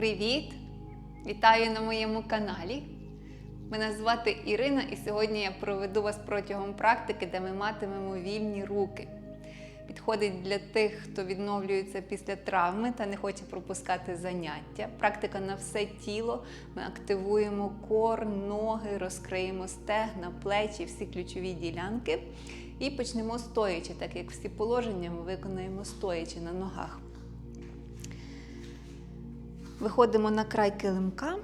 Привіт! Вітаю на моєму каналі. Мене звати Ірина, і сьогодні я проведу вас протягом практики, де ми матимемо вільні руки. Підходить для тих, хто відновлюється після травми та не хоче пропускати заняття. Практика на все тіло. Ми активуємо кор, ноги, розкриємо стегна, плечі, всі ключові ділянки. І почнемо стоячи, так як всі положення ми виконуємо стоячи на ногах. Виходимо на край килимка.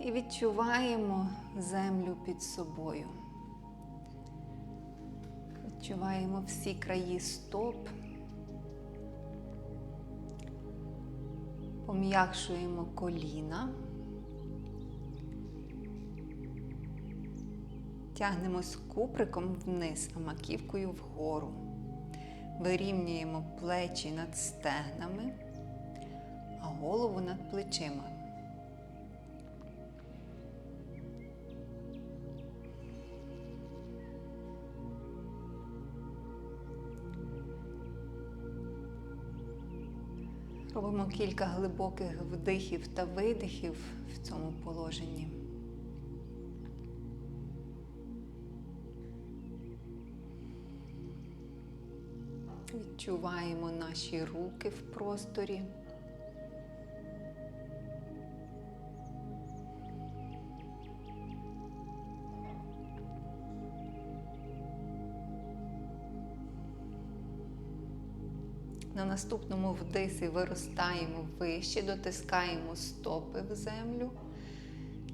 І відчуваємо землю під собою. Відчуваємо всі краї стоп. Пом'якшуємо коліна. Тягнемось куприком вниз, а маківкою вгору. Вирівнюємо плечі над стегнами, а голову над плечима. Робимо кілька глибоких вдихів та видихів в цьому положенні. Відчуваємо наші руки в просторі. На наступному вдисі виростаємо вище, дотискаємо стопи в землю.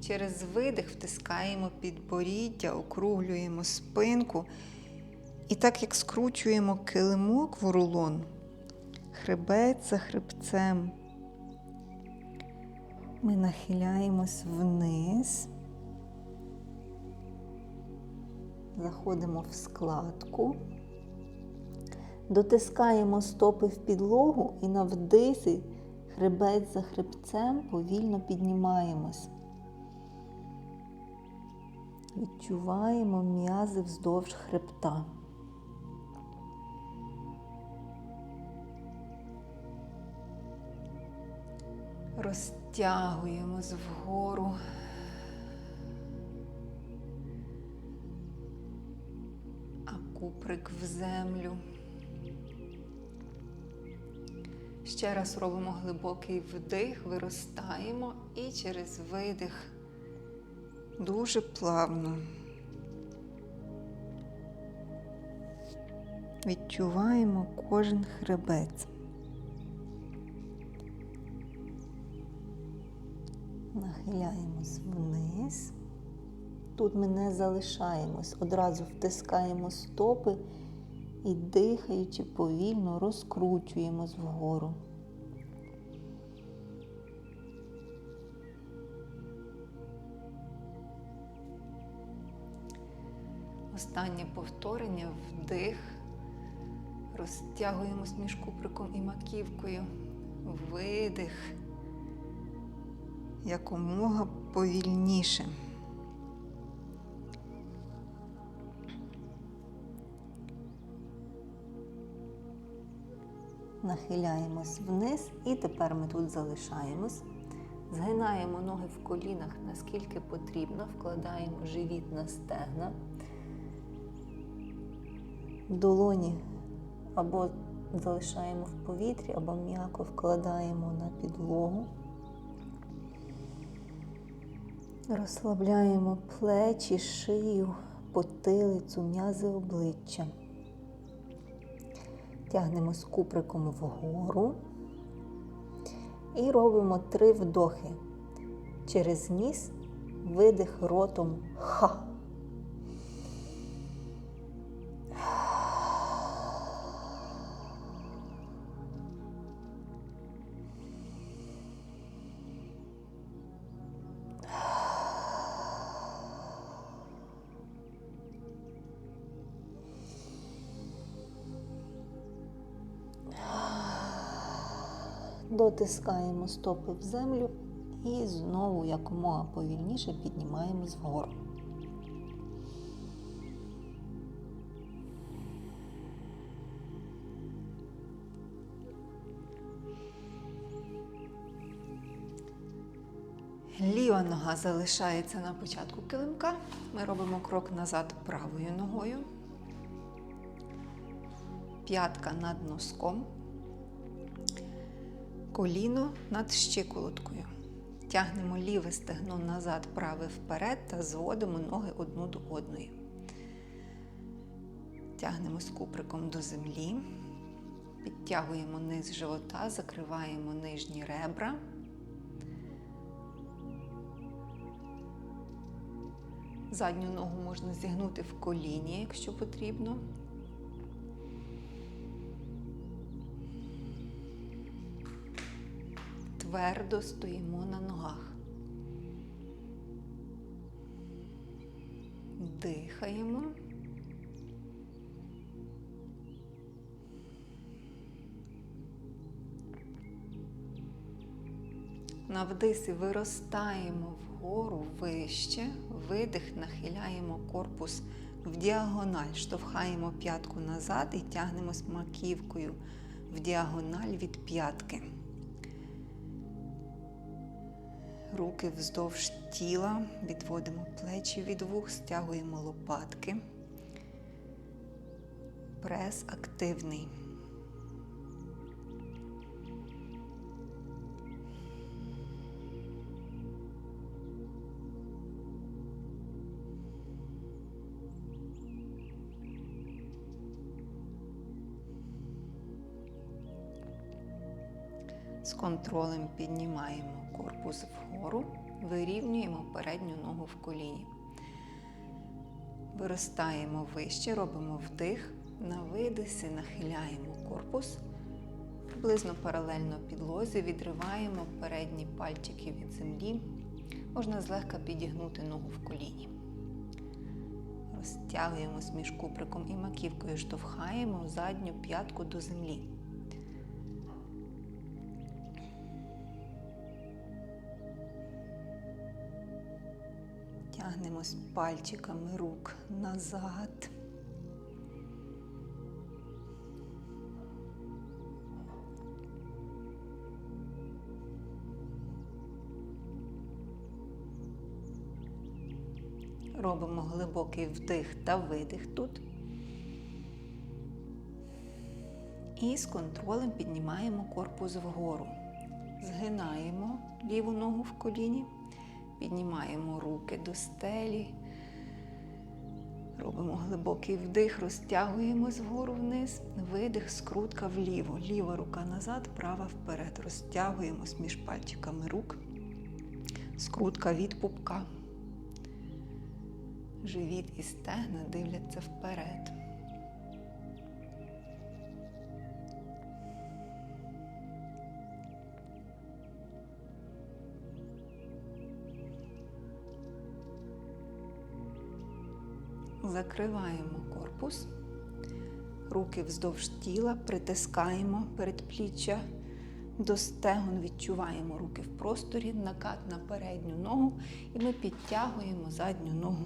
Через видих втискаємо підборіддя, округлюємо спинку. І так як скручуємо килимок в рулон, хребет за хребцем, ми нахиляємось вниз, заходимо в складку, дотискаємо стопи в підлогу і на вдисі хребет за хребцем повільно піднімаємось. Відчуваємо м'язи вздовж хребта. Розтягуємось вгору. А куприк в землю. Ще раз робимо глибокий вдих, виростаємо і через видих дуже плавно. Відчуваємо кожен хребець. Нахиляємось вниз. Тут ми не залишаємось, одразу втискаємо стопи і, дихаючи повільно, розкручуємось вгору. Останнє повторення вдих. Розтягуємось між куприком і маківкою. Видих якомога повільніше. Нахиляємось вниз і тепер ми тут залишаємось. Згинаємо ноги в колінах наскільки потрібно, вкладаємо живіт на стегна, долоні або залишаємо в повітрі, або м'яко вкладаємо на підлогу. Розслабляємо плечі, шию, потилицю, м'язи обличчя. Тягнемо з куприком вгору і робимо три вдохи. Через ніс видих ротом ха. втискаємо стопи в землю і знову якомога повільніше піднімаємо згору. Ліва нога залишається на початку килимка. Ми робимо крок назад правою ногою. П'ятка над носком. Коліно над щиколоткою. Тягнемо ліве стегно назад, праве вперед та зводимо ноги одну до одної. Тягнемо з куприком до землі. Підтягуємо низ живота, закриваємо нижні ребра. Задню ногу можна зігнути в коліні, якщо потрібно. Твердо стоїмо на ногах. Дихаємо. На вдисі виростаємо вгору вище, видих, нахиляємо корпус в діагональ, штовхаємо п'ятку назад і тягнемось маківкою в діагональ від п'ятки. Руки вздовж тіла, відводимо плечі від вух, стягуємо лопатки. Прес активний. З контролем піднімаємо корпус вгору, вирівнюємо передню ногу в коліні. Виростаємо вище, робимо вдих, на видисі нахиляємо корпус, приблизно паралельно підлозі, відриваємо передні пальчики від землі. Можна злегка підігнути ногу в коліні. Розтягуємось між куприком і маківкою, штовхаємо задню п'ятку до землі. Тягнемось пальчиками рук назад. Робимо глибокий вдих та видих тут. І з контролем піднімаємо корпус вгору. Згинаємо ліву ногу в коліні. Піднімаємо руки до стелі. Робимо глибокий вдих, розтягуємось вгору вниз, видих, скрутка вліво. Ліва рука назад, права вперед. Розтягуємось між пальчиками рук. Скрутка від пупка. Живіт і стегна дивляться вперед. Закриваємо корпус, руки вздовж тіла, притискаємо передпліччя до стегон, відчуваємо руки в просторі, накат на передню ногу, і ми підтягуємо задню ногу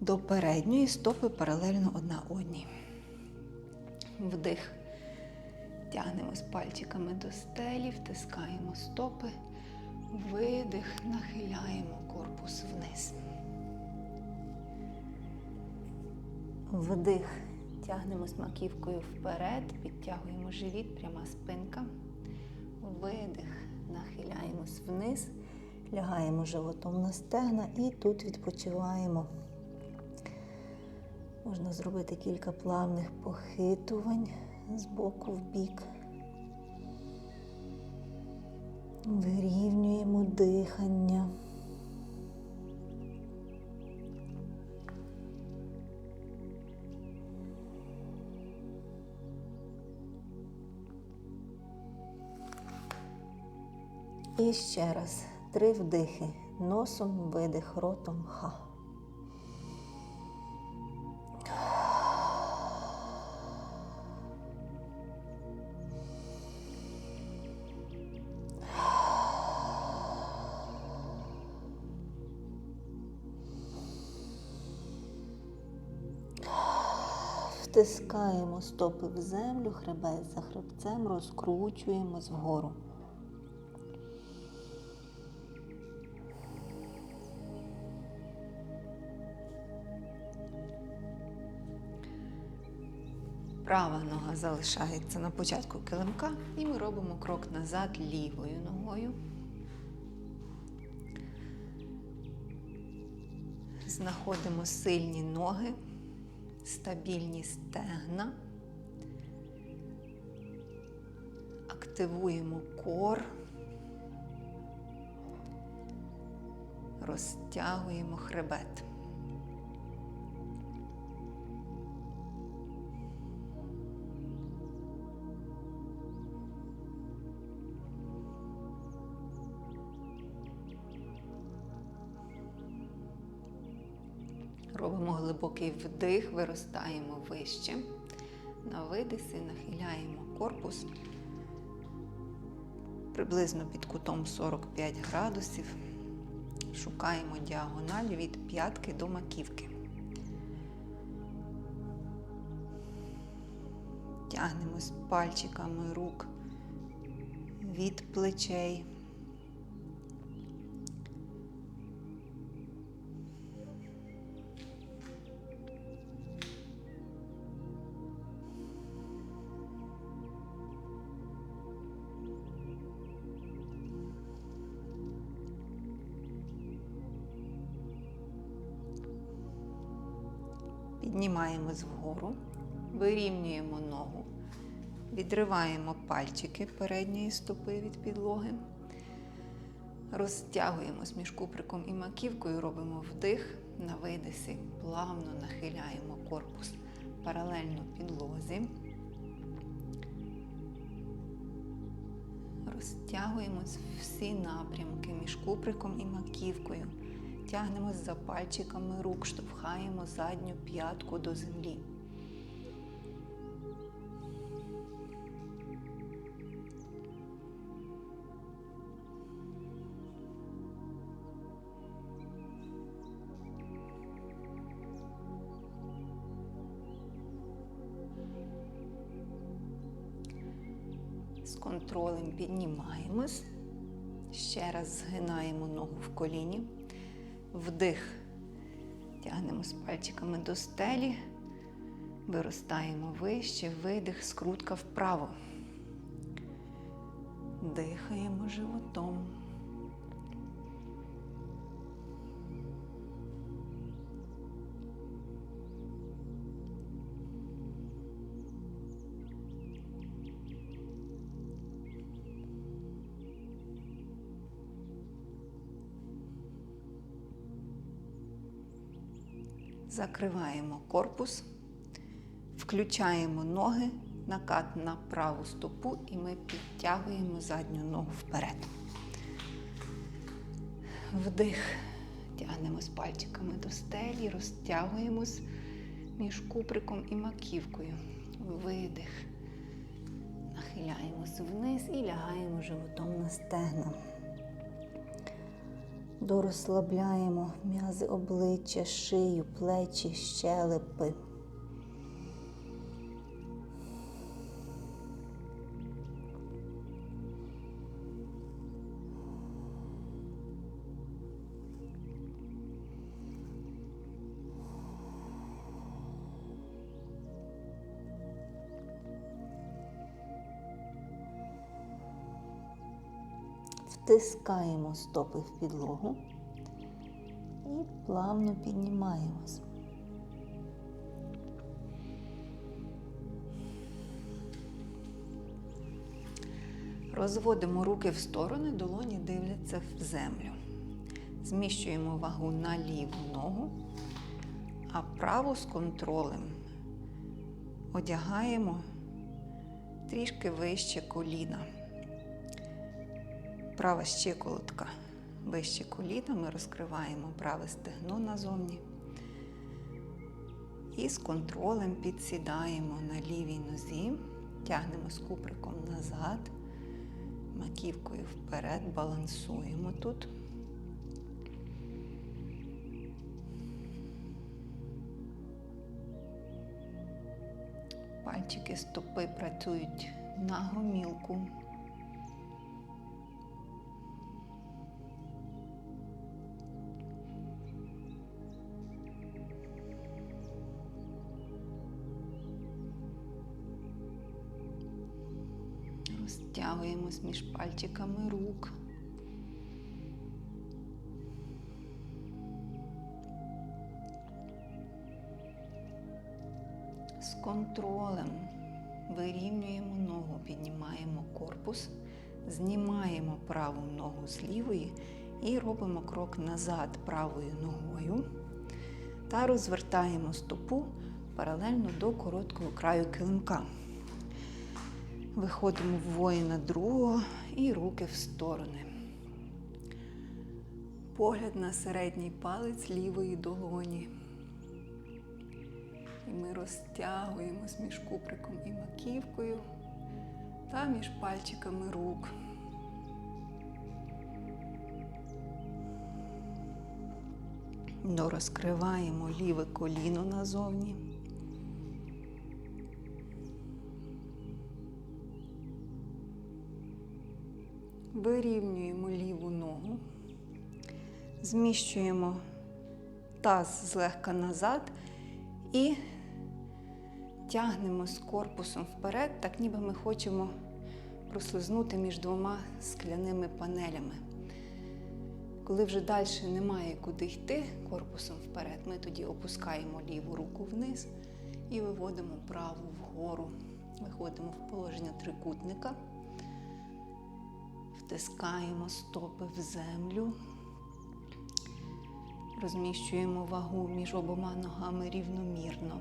до передньої стопи паралельно одна одній. Вдих. Тягнемось пальчиками до стелі, втискаємо стопи, видих, нахиляємо корпус вниз. Вдих. Тягнемось маківкою вперед, підтягуємо живіт, пряма спинка. Видих. Нахиляємось вниз, лягаємо животом на стегна і тут відпочиваємо. Можна зробити кілька плавних похитувань з боку в бік. Вирівнюємо дихання. І ще раз. Три вдихи. Носом видих, ротом ха. Втискаємо стопи в землю, хребет за хребцем, розкручуємось вгору. Залишається на початку килимка, і ми робимо крок назад лівою ногою. Знаходимо сильні ноги, стабільні стегна. Активуємо кор. Розтягуємо хребет. Глибокий вдих, виростаємо вище. На видисі нахиляємо корпус приблизно під кутом 45 градусів. Шукаємо діагональ від п'ятки до маківки. Тягнемось пальчиками рук від плечей. Піднімаємось вгору, вирівнюємо ногу, відриваємо пальчики передньої стопи від підлоги, розтягуємось між куприком і маківкою, робимо вдих на видисі, плавно нахиляємо корпус паралельно підлозі. Розтягуємось всі напрямки між куприком і маківкою. Тягнемось за пальчиками рук, штовхаємо задню п'ятку до землі. З контролем піднімаємось. Ще раз згинаємо ногу в коліні. Вдих. Тягнемось пальчиками до стелі. Виростаємо вище, видих, скрутка вправо. Дихаємо животом. Закриваємо корпус, включаємо ноги, накат на праву стопу і ми підтягуємо задню ногу вперед. Вдих. Тягнемось пальчиками до стелі, розтягуємось між куприком і маківкою. Видих. Нахиляємось вниз і лягаємо животом на стегна. Дорозслабляємо м'язи обличчя, шию, плечі, щелепи. Втискаємо стопи в підлогу і плавно піднімаємось. Розводимо руки в сторони, долоні дивляться в землю. Зміщуємо вагу на ліву ногу, а праву з контролем одягаємо трішки вище коліна. Права щиколотка вище коліна, ми розкриваємо праве стегно назовні. І з контролем підсідаємо на лівій нозі, тягнемо з куприком назад, маківкою вперед, балансуємо тут. Пальчики стопи працюють на гомілку. Розтягуємось між пальчиками рук. З контролем вирівнюємо ногу, піднімаємо корпус, знімаємо праву ногу з лівої і робимо крок назад правою ногою та розвертаємо стопу паралельно до короткого краю килимка. Виходимо в воїна другого і руки в сторони. Погляд на середній палець лівої долоні. І ми розтягуємось між куприком і маківкою та між пальчиками рук. Розкриваємо ліве коліно назовні. Вирівнюємо ліву ногу, зміщуємо таз злегка назад і тягнемо з корпусом вперед, так ніби ми хочемо прослизнути між двома скляними панелями. Коли вже далі немає куди йти корпусом вперед, ми тоді опускаємо ліву руку вниз і виводимо праву вгору. Виходимо в положення трикутника, втискаємо стопи в землю, розміщуємо вагу між обома ногами рівномірно.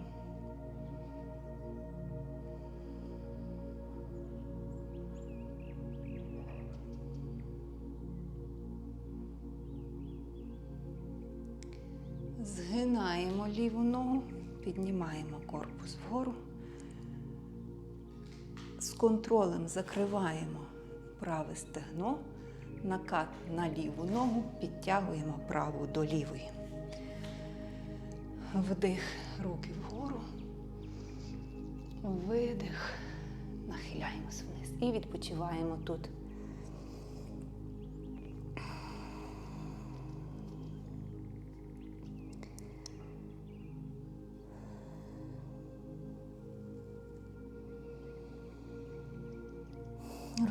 Згинаємо ліву ногу, піднімаємо корпус вгору. З контролем закриваємо праве стегно, накат на ліву ногу, підтягуємо праву до лівої. Вдих, руки вгору, видих, нахиляємось вниз і відпочиваємо тут.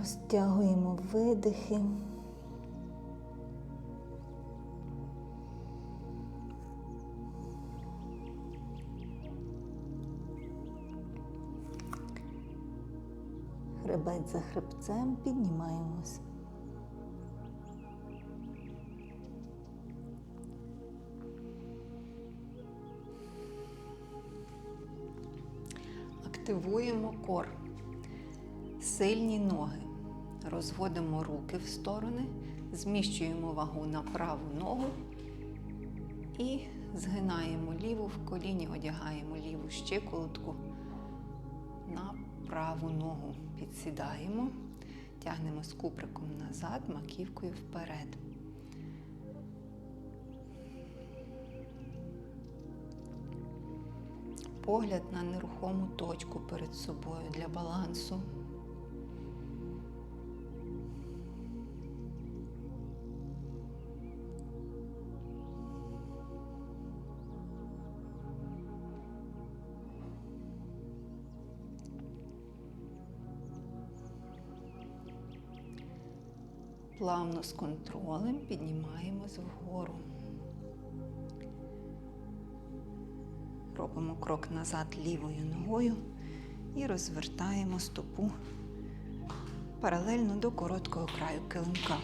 Розтягуємо видихи. Хребець за хребцем піднімаємось. Активуємо кор. Сильні ноги. Розводимо руки в сторони, зміщуємо вагу на праву ногу і згинаємо ліву в коліні, одягаємо ліву щиколотку на праву ногу. Підсідаємо, тягнемо з куприком назад, маківкою вперед. Погляд на нерухому точку перед собою для балансу. Плавно з контролем піднімаємось вгору. Робимо крок назад лівою ногою і розвертаємо стопу паралельно до короткого краю килимка.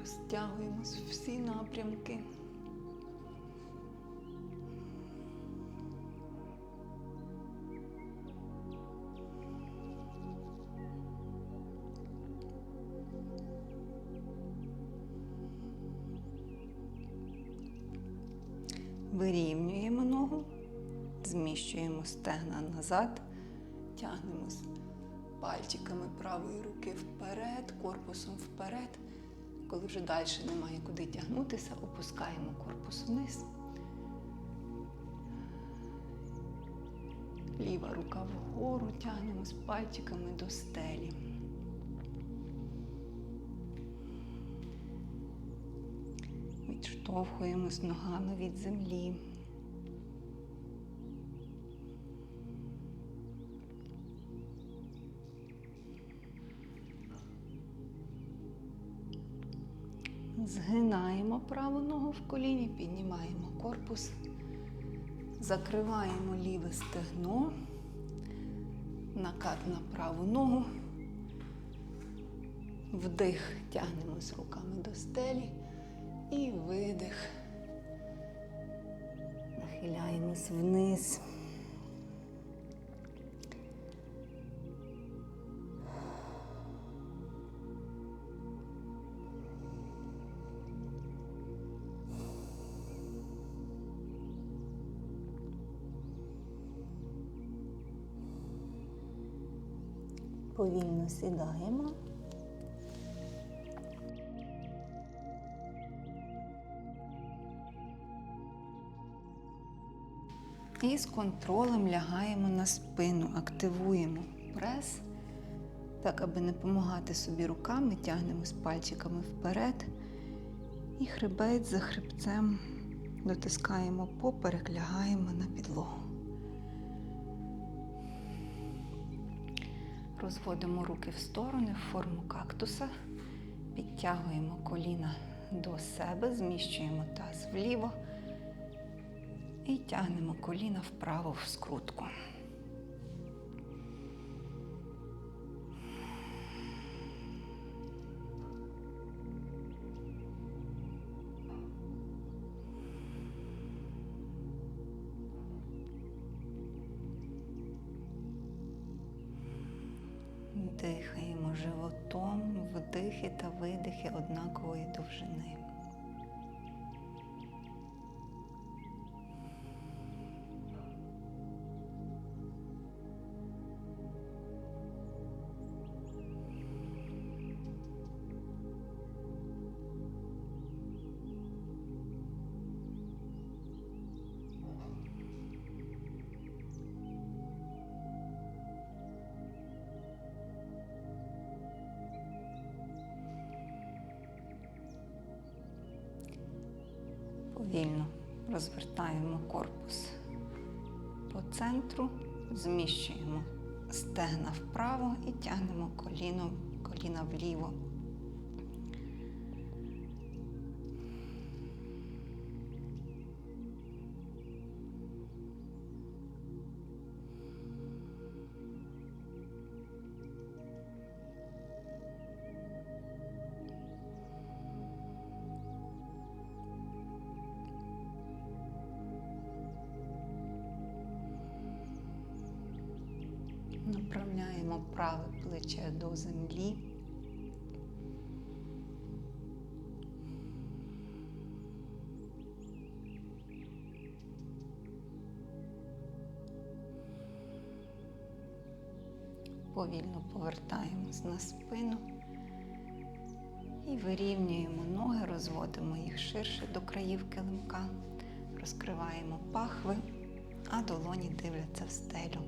Розтягуємось всі напрямки. Стегна назад, тягнемось пальчиками правої руки вперед, корпусом вперед. Коли вже далі немає куди тягнутися, опускаємо корпус вниз. Ліва рука вгору, тягнемось пальчиками до стелі. Відштовхуємось ногами від землі. Згинаємо праву ногу в коліні, піднімаємо корпус, закриваємо ліве стегно, накат на праву ногу, вдих, тягнемось руками до стелі і видих. Нахиляємось вниз. Повільно сідаємо. І з контролем лягаємо на спину, активуємо прес, так, аби не допомагати собі руками, тягнемо з пальчиками вперед. І хребець за хребцем дотискаємо поперек, лягаємо на підлогу. Розводимо руки в сторони в форму кактуса, підтягуємо коліна до себе, зміщуємо таз вліво і тягнемо коліна вправо в скрутку. Вдихи та видихи однакової довжини. Повільно розвертаємо корпус по центру, зміщуємо стегна вправо і тягнемо коліно, коліна вліво. До землі. Повільно повертаємось на спину і вирівнюємо ноги, розводимо їх ширше до країв килимка, розкриваємо пахви, а долоні дивляться в стелю.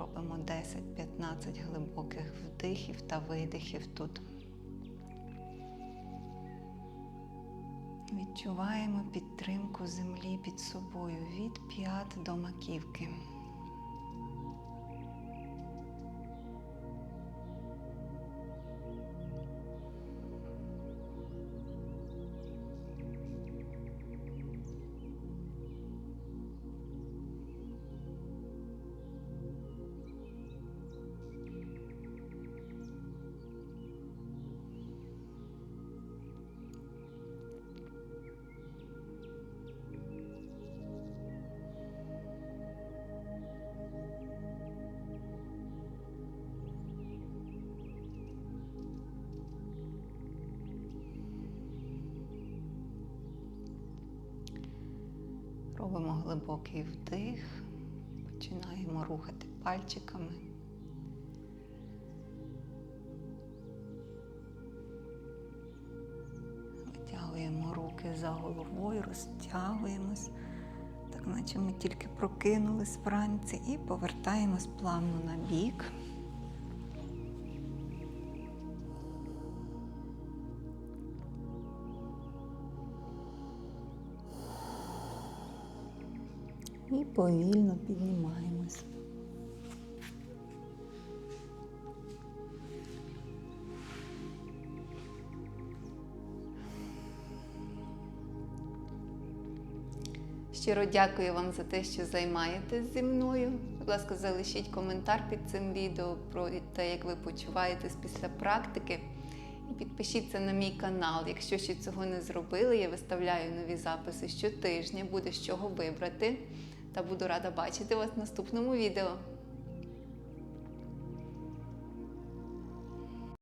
Робимо 10-15 глибоких вдихів та видихів тут. Відчуваємо підтримку землі під собою від п'ят до маківки. Глибокий вдих, починаємо рухати пальчиками. Витягуємо руки за головою, розтягуємось, так наче ми тільки прокинулись вранці і повертаємось плавно на бік. І повільно піднімаємось. Щиро дякую вам за те, що займаєтесь зі мною. Будь ласка, залишіть коментар під цим відео про те, як ви почуваєтесь після практики. І підпишіться на мій канал. Якщо ще цього не зробили, я виставляю нові записи щотижня, буде з чого вибрати. Та буду рада бачити вас в наступному відео.